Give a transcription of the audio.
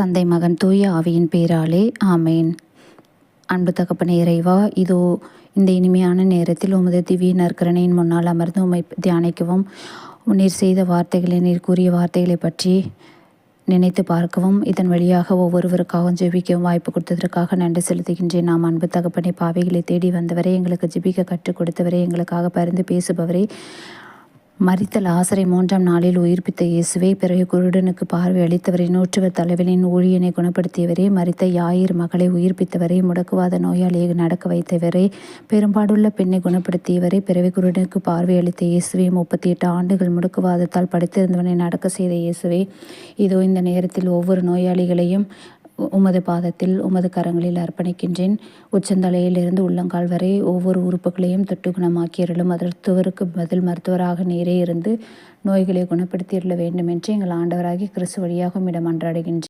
தந்தை மகன் தூய ஆவியின் பேராலே ஆமேன். அன்பு தகப்பன இறைவா இதோ இந்த இனிமையான நேரத்தில் உமது திவ்ய நற்கரணையின் முன்னால் அமர்ந்து உமை தியானிக்கவும் நீர் செய்த வார்த்தைகளை நீர் கூறிய வார்த்தைகளை பற்றி நினைத்து பார்க்கவும் இதன் வழியாக ஒவ்வொருவருக்காகவும் ஜெபிக்கவும் வாய்ப்பு கொடுத்ததற்காக நன்றி செலுத்துகின்றேன். நாம் அன்பு தகப்பனை பாவைகளை தேடி வந்தவரே எங்களுக்கு ஜெபிக்க கற்றுக் கொடுத்தவரே எங்களுக்காக பரிந்து பேசுபவரே மறித்த லாசரை மூன்றாம் நாளில் உயிர்ப்பித்த இயேசுவே பிறகு குருடனுக்கு பார்வை அளித்தவரை நூற்றுவர் தலைவலின் ஊழியனை குணப்படுத்தியவரே மறித்த யாயிர் மகளை உயிர்ப்பித்தவரை முடக்குவாத நோயாளியை நடக்க வைத்தவரே பெரும்பாடுள்ள பெண்ணை குணப்படுத்தியவரை பிறவி குருடனுக்கு பார்வை அளித்த இயேசுவே முப்பத்தி எட்டு ஆண்டுகள் முடக்குவாதத்தால் படித்திருந்தவனை நடக்க செய்த இயேசுவே இதோ இந்த நேரத்தில் ஒவ்வொரு நோயாளிகளையும் உமது பாதத்தில் உமது கரங்களில் அர்ப்பணிக்கின்றேன். உச்சந்தலையிலிருந்து உள்ளங்கால் வரை ஒவ்வொரு உறுப்புகளையும் தொட்டு குணமாக்கியிருளும். மருத்துவருக்கு பதில் மருத்துவராக நேரே இருந்து நோய்களை குணப்படுத்தியிருள வேண்டும் என்று எங்கள் ஆண்டவராகி கிறிஸ்து வழியாக இடம் அன்றாடுகின்றேன்.